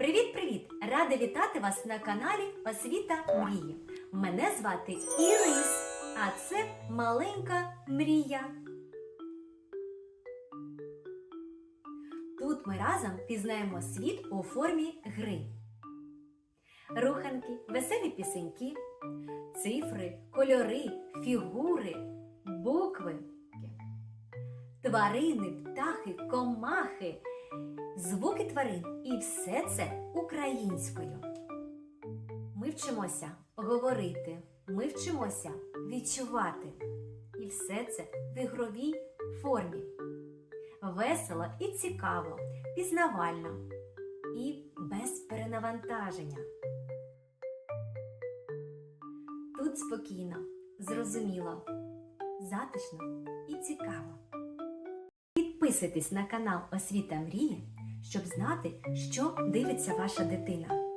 Привіт-привіт! Рада вітати вас на каналі Освіта Мрії. Мене звати Ірис, а це маленька мрія. Тут ми разом пізнаємо світ у формі гри. Руханки, веселі пісеньки, цифри, кольори, фігури, букви, тварини, птахи, комахи, звуки тварин і все це українською. Ми вчимося говорити, ми вчимося відчувати. І все це в ігровій формі. Весело і цікаво, пізнавально і без перенавантаження. Тут спокійно, зрозуміло, затишно і цікаво. Підписуйтесь на канал Освіта Мрії, щоб знати, що дивиться ваша дитина.